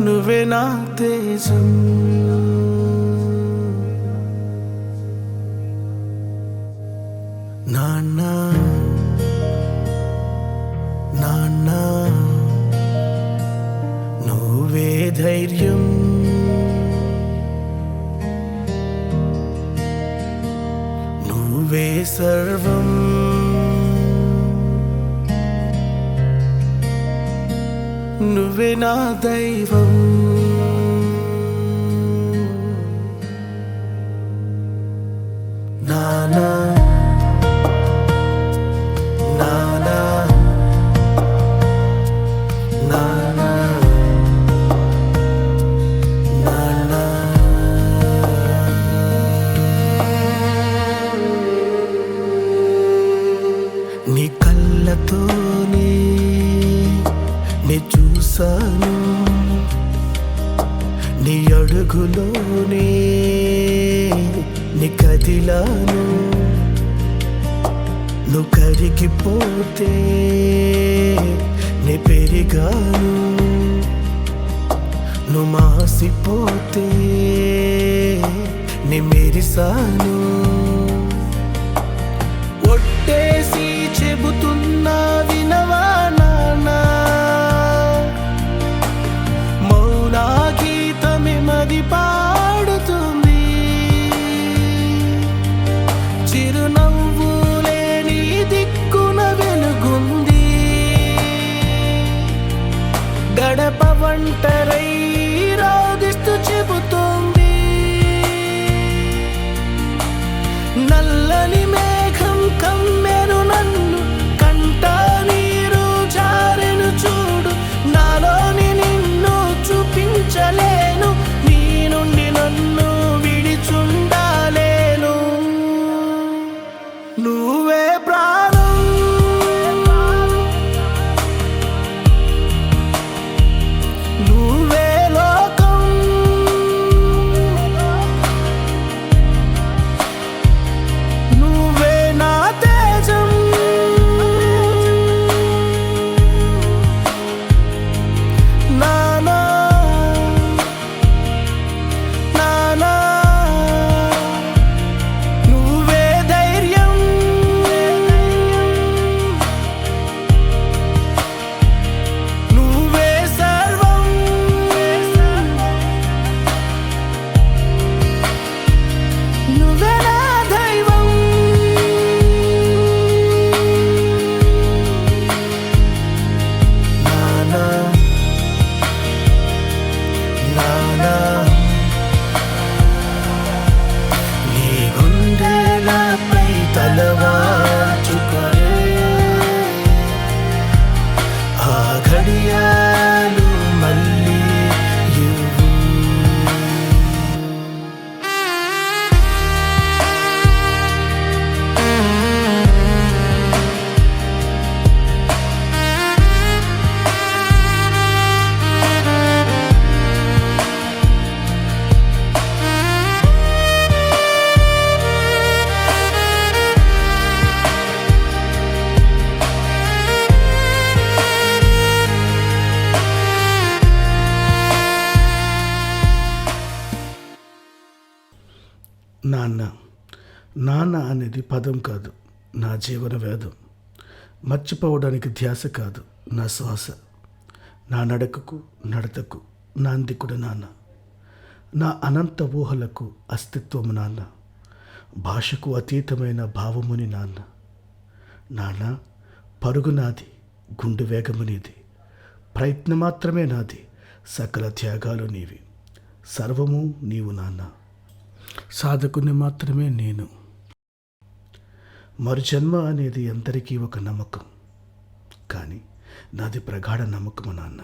నువ్వే నా తేజం. నాన్న నాన్న నువ్వే ధైర్యం. నువ్వే సర్వం. నువ్వే నా దైవం. అడుగులోనే నికదిలాను. నువ్వు కరిగిపోతే నే పెరిగాను. నువ్వు మాసిపోతే నే మెరిసాను. గడప వంటరై రోదిస్తూ చెబుతోంది. నల్లని మే నువ్వే నాన్న నాన్న అనేది పదం కాదు నా జీవన వేదం. మర్చిపోవడానికి ధ్యాస కాదు నా శ్వాస. నా నడకకు నడతకు నాందికుడు నాన్న. నా అనంత ఊహలకు అస్తిత్వము నాన్న. భాషకు అతీతమైన భావముని నాన్న. నాన్న పరుగు నాది గుండె వేగము నీది. ప్రయత్నం మాత్రమే నాది సకల త్యాగాలు నీవి. సర్వము నీవు నాన్న. సాధకుని మాత్రమే నేను. మరుజన్మ అనేది అందరికీ ఒక నమ్మకం. కానీ నాది ప్రగాఢ నమ్మకము నాన్న.